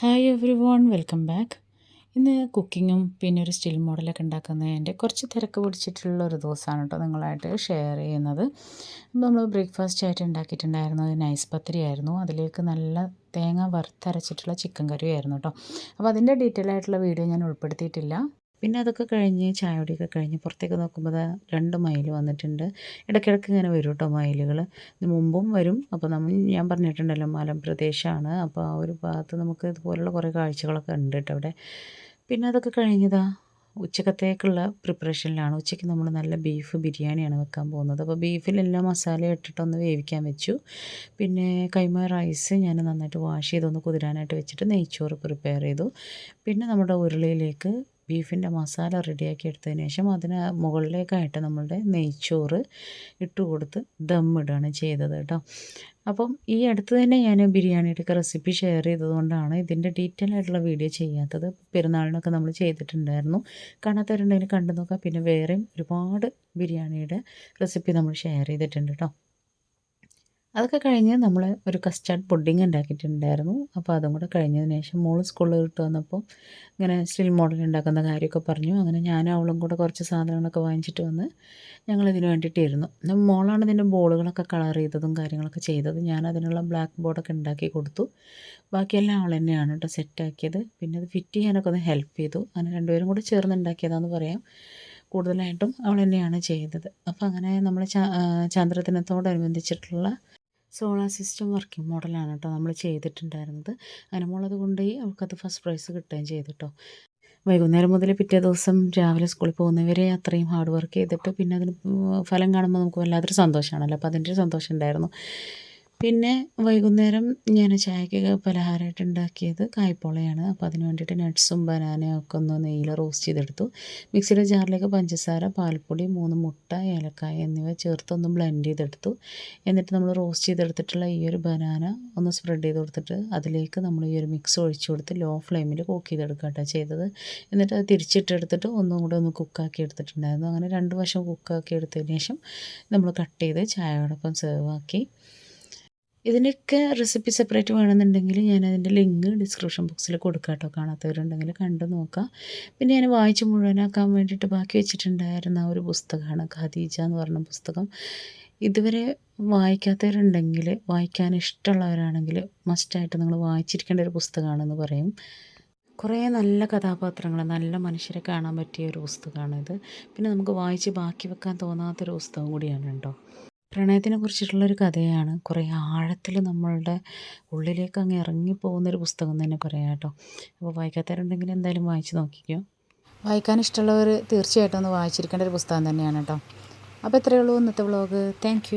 Hi everyone welcome back ഇന്ന് കുക്കിങ്ങും പിന്നെ ഒരു സ്റ്റിൽ മോഡലൊക്കെ ഉണ്ടാക്കുന്നതിന്റെ കുറച്ച് തിരക്ക് പിടിച്ചിട്ടുള്ള ഒരു ദിവസമാണ് കേട്ടോ നിങ്ങളായിട്ട് ഷെയർ ചെയ്യുന്നത്. നമ്മൾ ബ്രേക്ക്ഫാസ്റ്റ് ആയിട്ട് ഉണ്ടാക്കിയിട്ടുണ്ടായിരുന്നത് നൈസ് പത്തിരി ആയിരുന്നു അതിലേക്ക് നല്ല തേങ്ങ വറുത്തരച്ചിട്ടുള്ള ചിക്കൻ കറി ആയിരുന്നു കേട്ടോ. അപ്പോൾ അതിന്റെ ഡീറ്റെയിൽ ആയിട്ടുള്ള വീഡിയോ ഞാൻ ഉൾപ്പെടുത്തിയിട്ടില്ല. പിന്നെ അതൊക്കെ കഴിഞ്ഞ് ചായകുടിയൊക്കെ കഴിഞ്ഞ് പുറത്തേക്ക് നോക്കുമ്പോൾ രണ്ട് മയിൽ വന്നിട്ടുണ്ട്. ഇടയ്ക്കിടയ്ക്ക് ഇങ്ങനെ വരും കേട്ടോ മയിലുകൾ മുമ്പും വരും. അപ്പോൾ നമ്മൾ ഞാൻ പറഞ്ഞിട്ടുണ്ടല്ലോ മലമ്പ്രദേശമാണ് അപ്പോൾ ആ ഒരു ഭാഗത്ത് നമുക്ക് ഇതുപോലുള്ള കുറേ കാഴ്ചകളൊക്കെ ഉണ്ട് കേട്ടോ അവിടെ. പിന്നെ അതൊക്കെ കഴിഞ്ഞതാ ഉച്ചക്കത്തേക്കുള്ള പ്രിപ്പറേഷനിലാണ്. ഉച്ചയ്ക്ക് നമ്മൾ നല്ല ബീഫ് ബിരിയാണിയാണ് വെക്കാൻ പോകുന്നത്. അപ്പോൾ ബീഫിലെല്ലാം മസാല ഇട്ടിട്ടൊന്ന് വേവിക്കാൻ വെച്ചു. പിന്നെ കൈമ റൈസ് ഞാൻ നന്നായിട്ട് വാഷ് ചെയ്തൊന്ന് കുതിരാനായിട്ട് വെച്ചിട്ട് നെയ്ച്ചോറ് പ്രിപ്പയർ ചെയ്തു. പിന്നെ നമ്മുടെ ഉരുളിയിലേക്ക് ബീഫിന്റെ മസാല റെഡിയാക്കി എടുത്തതിന് ശേഷം അതിന് മുകളിലേക്കായിട്ട് നമ്മളുടെ നെയ്ച്ചോറ് ഇട്ട് കൊടുത്ത് ദമ്മിടുകയാണ് ചെയ്തത് കേട്ടോ. അപ്പം ഈ അടുത്ത് തന്നെ ഞാൻ ബിരിയാണിയുടെ റെസിപ്പി ഷെയർ ചെയ്തതുകൊണ്ടാണ് ഇതിന്റെ ഡീറ്റെയിൽ ആയിട്ടുള്ള വീഡിയോ ചെയ്യാത്തത്. പെരുന്നാളിനൊക്കെ നമ്മൾ ചെയ്തിട്ടുണ്ടായിരുന്നു. കാണാത്തവരുണ്ടെങ്കിൽ കണ്ടു നോക്കാം. പിന്നെ വേറെയും ഒരുപാട് ബിരിയാണിയുടെ റെസിപ്പി നമ്മൾ ഷെയർ ചെയ്തിട്ടുണ്ട് കേട്ടോ. അതൊക്കെ കഴിഞ്ഞ് നമ്മൾ ഒരു കസ്റ്റാർഡ് പുഡിങ് ഉണ്ടാക്കിയിട്ടുണ്ടായിരുന്നു. അപ്പോൾ അതും കൂടെ കഴിഞ്ഞതിന് ശേഷം മോൾ സ്കൂളിൽ വിട്ട് വന്നപ്പോൾ ഇങ്ങനെ സ്റ്റിൽ മോഡൽ ഉണ്ടാക്കുന്ന കാര്യമൊക്കെ പറഞ്ഞു. അങ്ങനെ ഞാനും അവളും കൂടെ കുറച്ച് സാധനങ്ങളൊക്കെ വാങ്ങിച്ചിട്ട് വന്ന് ഞങ്ങൾ ഇതിന് വേണ്ടിയിട്ടിരുന്നു മോളാണ് ഇതിന്റെ ബോളുകളൊക്കെ കളർ ചെയ്തതും കാര്യങ്ങളൊക്കെ ചെയ്തത്. ഞാൻ അതിനുള്ള ബ്ലാക്ക് ബോർഡൊക്കെ ഉണ്ടാക്കി കൊടുത്തു. ബാക്കിയെല്ലാം അവൾ തന്നെയാണ് കേട്ടോ സെറ്റാക്കിയത് പിന്നെ അത് ഫിറ്റ് ചെയ്യാനൊക്കെ ഒന്ന് ഹെൽപ്പ് ചെയ്തു. അങ്ങനെ രണ്ടുപേരും കൂടെ ചേർന്ന് ഉണ്ടാക്കിയതാണെന്ന് പറയാം. കൂടുതലായിട്ടും അവൾ തന്നെയാണ് ചെയ്തത്. അപ്പോൾ അങ്ങനെ നമ്മൾ ചാ ചന്ദ്രദിനത്തോടനുബന്ധിച്ചിട്ടുള്ള സോളാർ സിസ്റ്റം വർക്കിംഗ് മോഡലാണ് കേട്ടോ നമ്മൾ ചെയ്തിട്ടുണ്ടായിരുന്നത്. മോളത് കൊണ്ടുപോയി അവൾക്കത് ഫസ്റ്റ് പ്രൈസ് കിട്ടുകയും ചെയ്തു കേട്ടോ. വൈകുന്നേരം മുതൽ പിറ്റേ ദിവസം രാവിലെ സ്കൂളിൽ പോകുന്നവരെ അത്രയും ഹാർഡ് വർക്ക് ചെയ്തിട്ട് പിന്നെ അതിന് ഫലം കാണുമ്പോൾ നമുക്ക് വല്ലാത്തൊരു സന്തോഷമാണല്ലോ അപ്പോൾ അതിന്റെ ഒരു സന്തോഷം ഉണ്ടായിരുന്നു. പിന്നെ വൈകുന്നേരം ഞാൻ ചായക്കൊക്കെ പലഹാരമായിട്ട് ഉണ്ടാക്കിയത് കായ്പോളയാണ്. അപ്പോൾ അതിന് വേണ്ടിയിട്ട് നട്ട്സും ബനാനയും ഒക്കെ ഒന്ന് നെയ്യിൽ റോസ്റ്റ് ചെയ്തെടുത്തു. മിക്സിയുടെ ജാറിലേക്ക് പഞ്ചസാര പാൽപ്പൊടി മൂന്ന് മുട്ട ഏലക്കായ എന്നിവ ചേർത്ത് ഒന്ന് ബ്ലെൻഡ് ചെയ്തെടുത്തു. എന്നിട്ട് നമ്മൾ റോസ്റ്റ് ചെയ്തെടുത്തിട്ടുള്ള ഈ ഒരു ബനാന ഒന്ന് സ്പ്രെഡ് ചെയ്ത് കൊടുത്തിട്ട് അതിലേക്ക് നമ്മൾ ഈ ഒരു മിക്സ് ഒഴിച്ചു കൊടുത്ത് ലോ ഫ്ലെയിമിൽ കുക്ക് ചെയ്തെടുക്കുക ചെയ്തത്. എന്നിട്ട് അത് തിരിച്ചിട്ടെടുത്തിട്ട് ഒന്നും കൂടെ ഒന്ന് കുക്കാക്കി എടുത്തിട്ടുണ്ടായിരുന്നു. അങ്ങനെ രണ്ട് വശം കുക്കാക്കി എടുത്തതിന് ശേഷം നമ്മൾ കട്ട് ചെയ്ത് ചായയോടൊപ്പം സെർവ് ആക്കി. ഇതിന്റെയൊക്കെ റെസിപ്പി സെപ്പറേറ്റ് വേണമെന്നുണ്ടെങ്കിൽ ഞാൻ അതിന്റെ ലിങ്ക് ഡിസ്ക്രിപ്ഷൻ ബോക്സിൽ കൊടുക്കാം കേട്ടോ കാണാത്തവരുണ്ടെങ്കിൽ കണ്ടു നോക്കാം. പിന്നെ ഞാൻ വായിച്ച് മുഴുവനാക്കാൻ വേണ്ടിയിട്ട് ബാക്കി വെച്ചിട്ടുണ്ടായിരുന്ന ഒരു പുസ്തകമാണ് ഖദീജ എന്ന് പറഞ്ഞ പുസ്തകം. ഇതുവരെ വായിക്കാത്തവരുണ്ടെങ്കിൽ വായിക്കാൻ ഇഷ്ടമുള്ളവരാണെങ്കിൽ മസ്റ്റായിട്ട് നിങ്ങൾ വായിച്ചിരിക്കേണ്ട ഒരു പുസ്തകമാണെന്ന് പറയും. കുറേ നല്ല കഥാപാത്രങ്ങൾ നല്ല മനുഷ്യരെ കാണാൻ പറ്റിയ ഒരു പുസ്തകമാണിത്. പിന്നെ നമുക്ക് വായിച്ച് ബാക്കി വെക്കാൻ തോന്നാത്തൊരു പുസ്തകം കൂടിയാണ് കേട്ടോ. പ്രണയത്തിനെ കുറിച്ചിട്ടുള്ളൊരു കഥയാണ്. കുറേ ആഴത്തിൽ നമ്മളുടെ ഉള്ളിലേക്ക് അങ്ങ് ഇറങ്ങിപ്പോകുന്നൊരു പുസ്തകം തന്നെ പറയാം കേട്ടോ അപ്പോൾ വായിക്കാത്തവരുണ്ടെങ്കിൽ എന്തായാലും വായിച്ച് നോക്കിക്കോ. വായിക്കാൻ ഇഷ്ടമുള്ളവർ തീർച്ചയായിട്ടും ഒന്ന് വായിച്ചിരിക്കേണ്ട ഒരു പുസ്തകം തന്നെയാണ് കേട്ടോ. അപ്പോൾ ഇത്രയേ ഉള്ളൂ ഇന്നത്തെ വ്ളോഗ് താങ്ക്